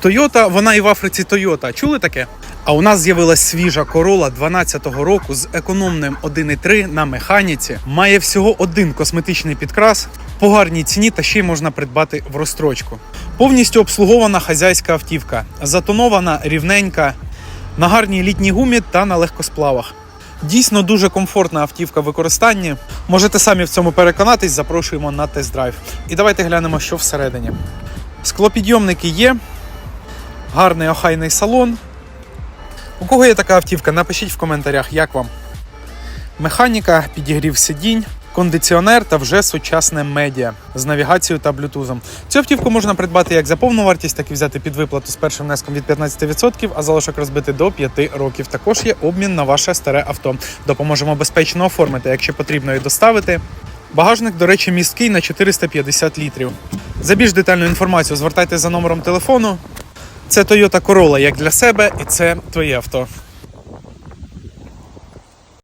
Тойота, вона і в Африці Тойота. Чули таке? А у нас з'явилась свіжа Corolla 12-го року з економним 1.3 на механіці. Має всього один косметичний підкрас по гарній ціні та ще й можна придбати в розстрочку. Повністю обслугована хазяйська автівка, затонована, рівненька, на гарній літній гумі та на легкосплавах. Дійсно дуже комфортна автівка в використанні. Можете самі в цьому переконатись, запрошуємо на тест-драйв. І давайте глянемо, що всередині. Склопідйомники є, гарний охайний салон. У кого є така автівка, напишіть в коментарях, як вам. Механіка, підігрів сидінь, кондиціонер та вже сучасне медіа з навігацією та блютузом. Цю автівку можна придбати як за повну вартість, так і взяти під виплату з першим внеском від 15%, а залишок розбити до 5 років. Також є обмін на ваше старе авто. Допоможемо безпечно оформити, якщо потрібно і доставити. Багажник, до речі, місткий на 450 літрів. За більш детальну інформацію звертайтеся за номером телефону. Це Toyota Corolla як для себе, і це твоє авто.